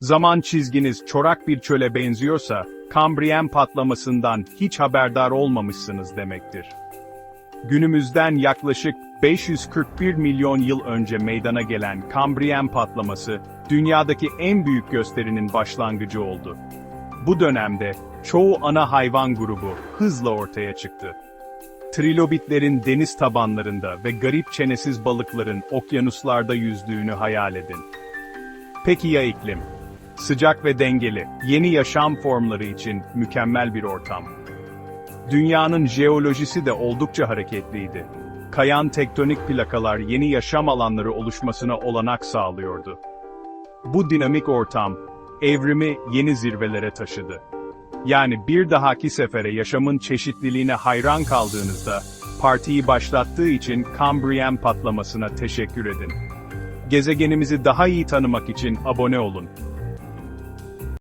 Zaman çizginiz çorak bir çöle benziyorsa, Kambriyen patlamasından hiç haberdar olmamışsınız demektir. Günümüzden yaklaşık 541 milyon yıl önce meydana gelen Kambriyen patlaması, dünyadaki en büyük gösterinin başlangıcı oldu. Bu dönemde, çoğu ana hayvan grubu hızla ortaya çıktı. Trilobitlerin deniz tabanlarında ve garip çenesiz balıkların okyanuslarda yüzdüğünü hayal edin. Peki ya iklim? Sıcak ve dengeli, yeni yaşam formları için mükemmel bir ortam. Dünyanın jeolojisi de oldukça hareketliydi. Kayan tektonik plakalar yeni yaşam alanları oluşmasına olanak sağlıyordu. Bu dinamik ortam, evrimi yeni zirvelere taşıdı. Yani bir dahaki sefere yaşamın çeşitliliğine hayran kaldığınızda, partiyi başlattığı için Cambrian patlamasına teşekkür edin. Gezegenimizi daha iyi tanımak için abone olun.